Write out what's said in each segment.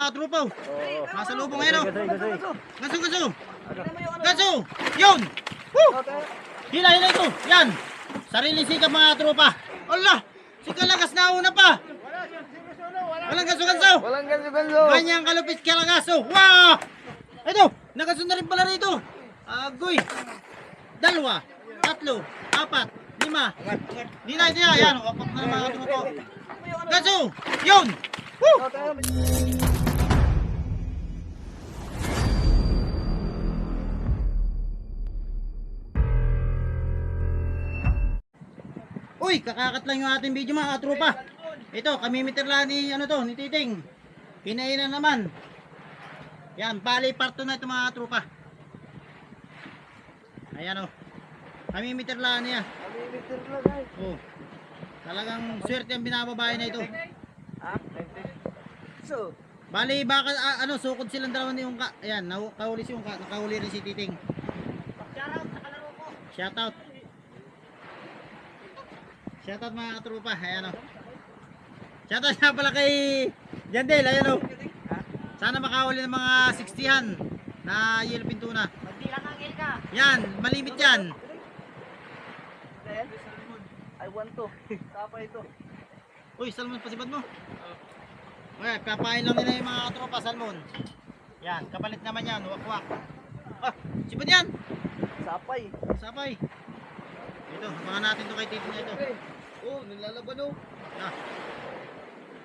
mga trupaw. Oo. Nasa ngayon, oh. Gasoy, gasoy. Gaso, gaso. Gaso. Yun. Woo. Hila, hila ito. Yan. Sarili sikap mga trupa. Allah. Si Kalagas na una pa. Walang gaso, gaso. Walang ganso-ganso. Ganyang kalupit kalagaso. Wow! Ito, nakasunod na rin pala rito. Agoy. Dalawa, tatlo, apat, lima. Di na. Yan, wapak na mga trupa. Gaso. Yun. Woo! Uy, kakakat lang yung ating video mga tropa. Ito, kamimitir lang ni ano to, ni Titing. Kinainan naman. Yan, bali parto na ito mga tropa. Ayan o. Kamimitir lang niya. Oh. Talagang swerte ang binababae na ito. So, Bali baka ah, ano sukod silang dalawa ni yung ka. Ayan, nahu- kahuli si yung ka, nakahuli rin si Titing. Shout out. Shout out mga katropa. Ayan o. Shout out nga pala kay Jandel. Ayan o. Sana makahuli ng mga 60-han na yellow pintuna. Yan, malimit yan. I want to. Tapa ito. Uy, salmon pasibad mo. Okay, papain lang nila yung mga katropa salmon. Yan, kapalit naman yan, wakwak. Ah, sibad yan. Sapay. Sapay. Ito, abangan natin to kay Tito na ito. Oh, nilalaban oh. Ah.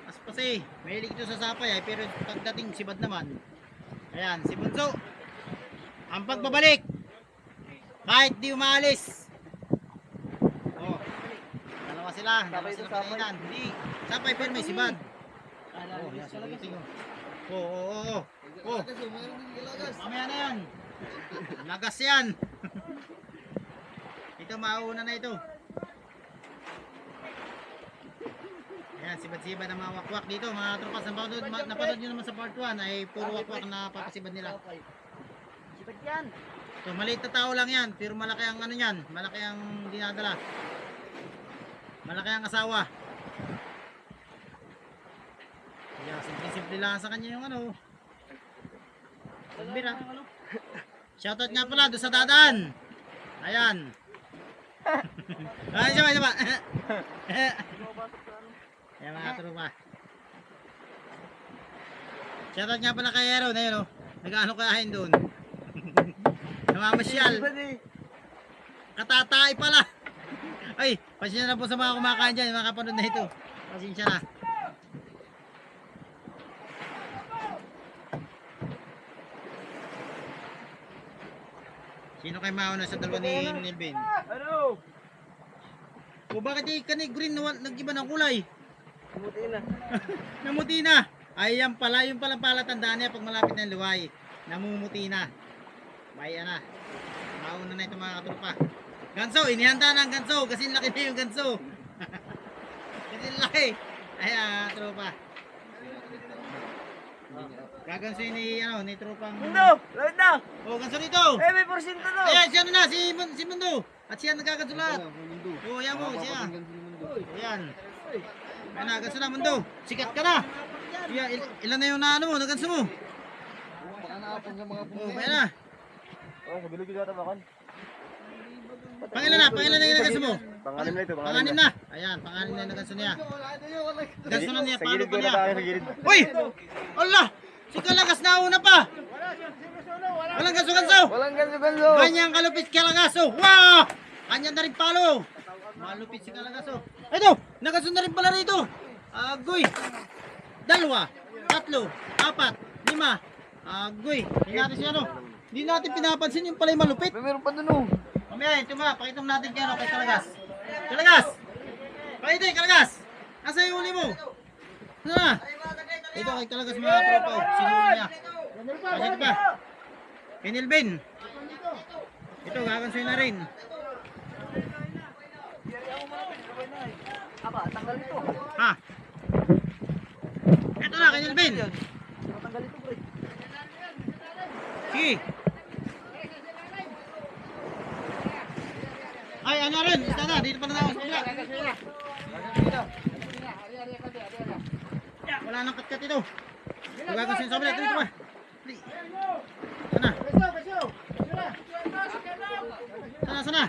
Aspas eh. Mahilig ito sa sapay ay pero pagdating sibad naman. Ayan, si Bunso. Ang pagbabalik. Kahit di umalis. Oh. Dalawa sila. Dalawa sila pinainan. Hindi. Sapay pero may sibad. Oh, yan, sige, sige. Oh, oh, oh, oh. Oh, mamaya na yan. Lagas yan. ito, mauna na ito. Ayan, sibad-sibad ang mga wakwak dito. Mga tropas, napanood, napanood nyo naman sa part 1 ay puro wakwak na papasibad nila. Sipag yan. So, maliit na tao lang yan, pero malaki ang ano yan, malaki ang dinadala. Malaki ang asawa. Kaya simple-simple lang sa kanya yung ano. Pagbira. Shoutout nga pala doon sa dadaan. Ayan. Ay, ba, siya ba? Ayan mga tropa. Shoutout nga pala kay Aaron, ayun o. Nag-ano kain doon. Namamasyal. eh. Katatay pala. Ay, pasensya na po sa mga kumakain dyan, mga kapanood na ito. Pasensya na. Sino kay mauna sa dalawa ni Nelvin? Ano? O bakit di ka ni green na nag-iba ng kulay? Kumuti na. Namuti na. Ay, yan pala, yung palang palatandaan niya pag malapit ng luway. Namumuti na. Baya na. Mauna na ito mga katropa. Ganso, inihanda na ang ganso. Kasi laki na yung ganso. kasi laki. Ay, ah, tropa. Gaganso yun ni, ano, ni tropang... Mundo! Lawit na! Oh, ganso dito. Eh, may porsyento to! Ayan, siya ano na, si, Mun- si Mundo. At siya nagkakasulat. Oh, yan mo, siya. Ayan. Ayan na, ganso na, Mundo. Sikat ka na. Il- ilan na yung na ano mo, naganso mo? Oh, kaya na. Oh, magulo kita tabakan. Pangilan na, pangilan na yung naganso mo. Pangalim na ito, Panganim na. Ayan, panganim na yung naganso niya. Ganso na niya, paano pa niya? Uy! Allah! Si Kalagas na una pa! Walang ganso-ganso! Walang ganso-ganso! Ganyang kalupit kalagaso. Wow! Kanya na rin palo. Malupit si kalagaso. Ito, nakasunod na rin pala rito. Agoy. Dalawa, tatlo, apat, lima. Agoy. Hindi natin siya ano. Hindi natin pinapansin yung pala yung malupit. Meron pa dun oh! Mamaya, ito nga, pakita natin kay, ano, kay Kalagas. Kalagas! Pakita Kalagas! Asa yung huli mo? Ano na? Ito kay Kalagas mga tropa. oh. Sinuli niya. Kasi ito pa. Kay Nilbin. Ito, gagansoy na rin. Aba, tanggal ito. Ha? Ito na, kay Nilbin. Tanggal ito, pre. Sige. Ay, ano rin? Isa na, dito pa na ako sa kabila. Wala nang katkat ito. Huwag sa kabila. Dito ba? Dali. Sana. Sana, sana.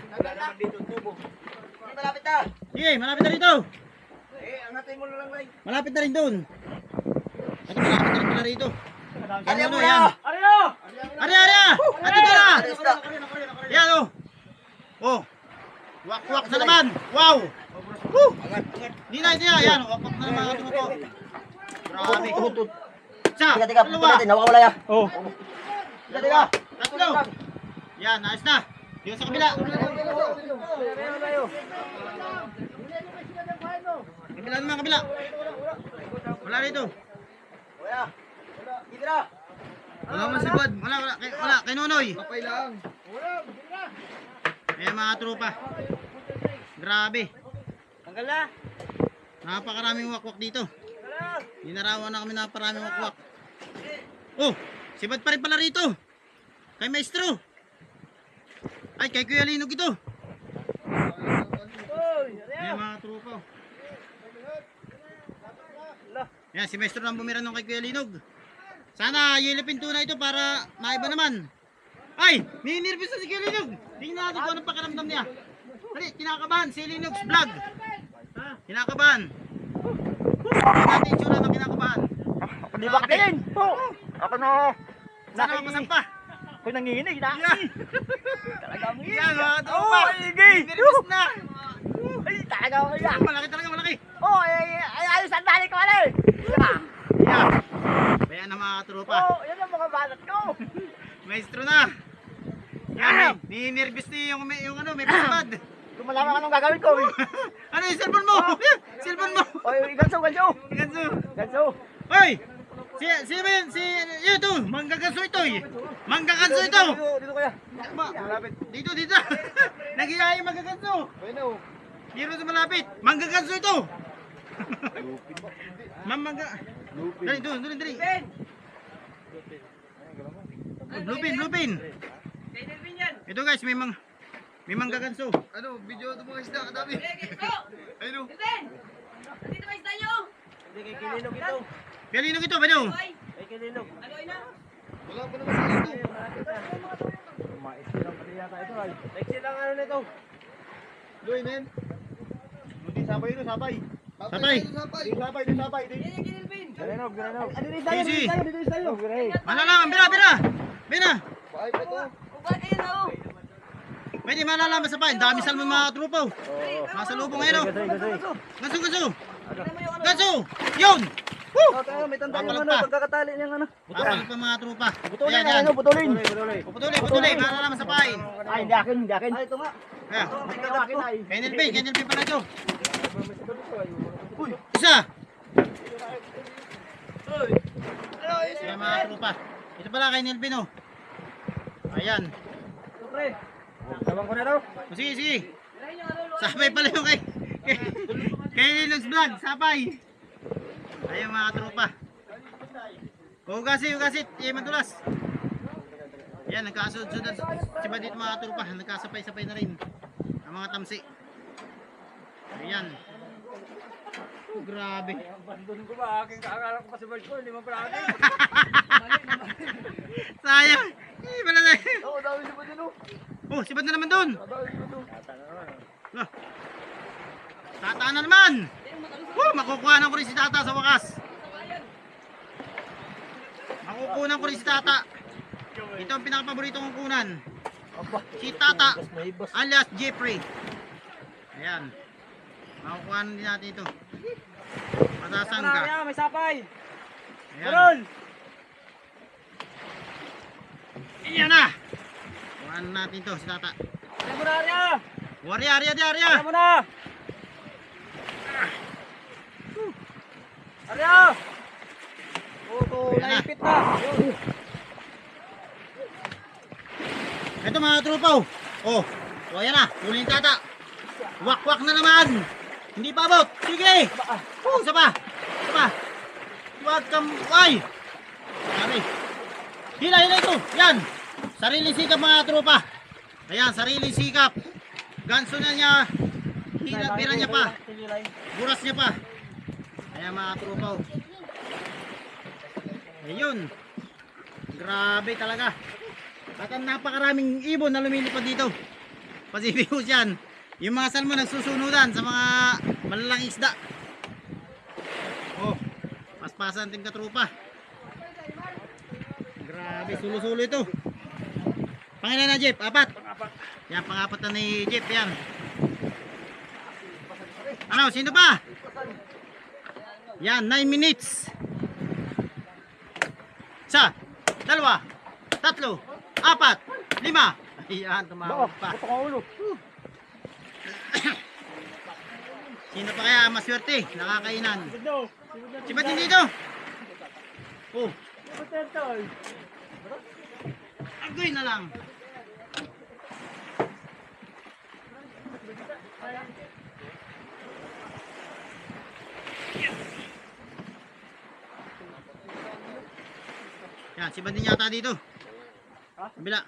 Malapit na. Sige, malapit na rito. Eh, angatin mo na lang, Ray. Malapit na rin doon. Ito, malapit na rin pala rito. Ano, mo yan. na. Ariya! Ari, ari, ah! Ate ka na! Isda. Yan, oh. Oh. Wak-wak na naman. Wow. Woo! Hindi na, hindi na. Yan, wak-wak na naman. Ano to? Grabe. Isa, Teka, teka, dalawa, natin, nawawala ya. Oh. Teka, teka. tatlo. Yan, ayos na. Yung sa kabila. Kabila naman, kabila. Wala rito. Wala. Na. Wala man si Bud. Wala, wala. Kay, wala, kay Nonoy. Kapay lang. Ayan mga tropa. Grabe. Tanggal na. Napakaraming wakwak dito. Dinarawan na kami na paraming wakwak. Oh, si Bud pa rin pala rito. Kay Maestro. Ay, kay Kuya Linog ito. Ayan mga tropa. Ayan, si Maestro nang bumira nung kay Kuya Linog. Sana yilipin tuna ito para maiba naman. Ay, ninirvis na si Kuya Linog. Tingnan natin kung anong pakiramdam niya. Dali, kinakabahan si Linog's vlog. Ha? Kinakabahan. Tingnan natin yung tsura ng kinakabahan. Ako di ba kain? Ako na. Sana mapasampa. Ako nanginginig na. Talagang Yan mga tropa. Oh, sige. Ninirvis na. Ay, talaga ako yan. Malaki talaga, malaki. Oh, ay, ay, ay, ayos ang dali ko, ano? Diba? Yan. Ayan na mga tropa. Oh, yan ang mga balat ko. Maestro na. Yan, may, ninirvis ni yung, may- yung ano, may pasabad. Malaman ka anong gagawin ko. eh. ano yung cellphone mo? cellphone mo. Oy, ganso, ganso. Ganso. Ganso. Hoy! Si, si, si, si, ito, manggaganso ito eh. Manggaganso ito. Dito, dito kuya. Dito, dito. Naghihayi manggaganso. Bueno. Dito sa malapit. Manggaganso ito. Mamangga. Dali, doon, doon, dali. Oh, Blue pin, blue pin. Ito guys, may mang may manggaganso. Ano, video ito mga isda, kadami. Ano? Dito ba isda nyo? Hindi kay Kililog ito. Galinong ito, ba? Hoy, Kay Kililog. ano na? Wala pa naman sa ito. Mais lang pati yata ito ay. Exit lang ano nito. Luy, men. Buti sabay ito, sabay. Sabay. Sabay. Sabay, sabay. Kinilpin. Grenog, grenog. Ano din tayo. Dito din tayo. Grenog. Malalaman, bira, bira. Bira. Bakit pa to? Ubat kayo na oh. Pwede malalaman sa pain. Dami salmon mga trupo. Nasa lubong ngayon. oh. Gasoy, gasoy. Ganso, ganso. Ganso. Yun. Woo! Ito, tayo, may tanda yung Papalag ano, pa. pagkakatali niyang ano. Papalag pa mga trupa. Putulin, Ayan, yan. ano, putulin. Putulin. Putuli, putuli. Malalaman sa pain. Ay, hindi akin, hindi akin. Ay, ito nga. Ayan. May kakakin ay. Kenel P, Kenel P pala ito. Isa. Ayan mga trupa. Ito pala kay Nelvin oh. Ayan. Pre. Tawang ko na daw. O, sige, sige. Sabay pala yung kay... kay, kay Linux Vlog, sabay. Ayan mga trupa. Hugasin, hugasin. Eh, madulas. Ayan, nagkasunod-sunod. Si ba dito mga trupa, nagkasapay-sapay na rin. Ang mga tamsi. Ayan. Oh, grabe. Bandun ko ba? Aking kaakala ko pa si Bird ko, hindi mo pala akin. Sayang. Eh, wala na. Oo, dami si Bird yun, oh. Oh, sibad na naman doon. Si. Ah. Tata na naman. Oh, makukuha ko rin si Tata sa wakas. Makukunan ko rin si Tata. Ito ang pinakapaborito kong kunan. Aba. Si Tata alias Jeffrey. Ayan. Makukuha din natin ito. Matasangga. may sapay. Ayan. Ayan na. Natin to si Tata. Na, Arya? Warya, Arya, di Arya. Mo na? Arya! Ayan na. naipit na. Ito mga tropa oh. Oh, oh ayan na. Huli tata. Wak-wak na naman. Hindi pa abot. Sige. Oh, isa pa. Isa pa. Huwag kang... Ay! Sabi. Hila, hila ito. Yan. Sarili sikap mga tropa. Ayan, sarili sikap. Ganso na niya. Hila, pira niya pa. Buras niya pa. Ayan mga tropa oh. Ayun. Grabe talaga. At ang napakaraming ibon na lumilipad dito. Pacific Ocean. Yung mga salmon nagsusunudan sa mga malalang isda. Oh, paspasan ting katrupa. Grabe, sulo-sulo ito. Pangilan na Jeep? Apat? Yan, pangapat na ni Jeep, yan. Ano, sino pa? Yan, 9 minutes. Isa, dalawa, tatlo, apat, lima. Ayan, tumawag pa. Ulo. Sino pa kaya maswerte? Nakakainan. Si ba't hindi dito? Oh, agoy na lang. Yan, si Bandin yata dito. Kabila.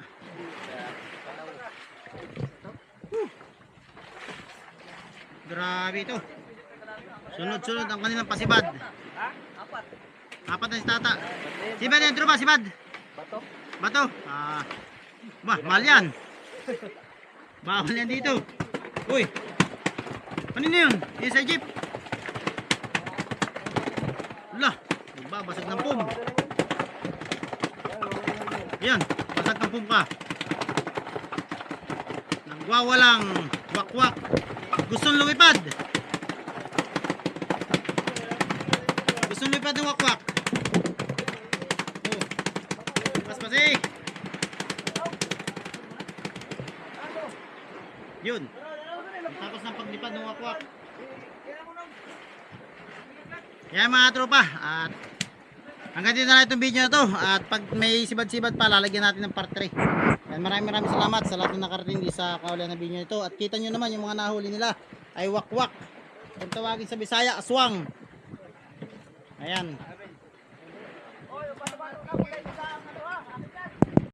Whew. Grabe ito. Sunod-sunod ang kanilang pasibad. Apat na si tata. Si Bad yan, tropa, si Bad. Bato. Bato. Ah. Ba, mahal yan. Bawal yan dito. Uy. Ano na yun? Yung sa jeep. Wala. Nagbabasag ng pum. Yan. Basag ng pum ka. Nagwawalang wakwak. Gustong lumipad. Gustong lumipad ng wakwak. Oh. Paspasi. Yun. Tapos ng paglipad ng wakwak. Yan mga tropa. At hanggang dito na lang itong video na to. At pag may sibad-sibad pa, lalagyan natin ng part 3. Yan, maraming maraming salamat sa lahat ng nakarating sa kaulan na video nito. At kita nyo naman yung mga nahuli nila ay wakwak. Kung tawagin sa Bisaya, aswang. Ayan.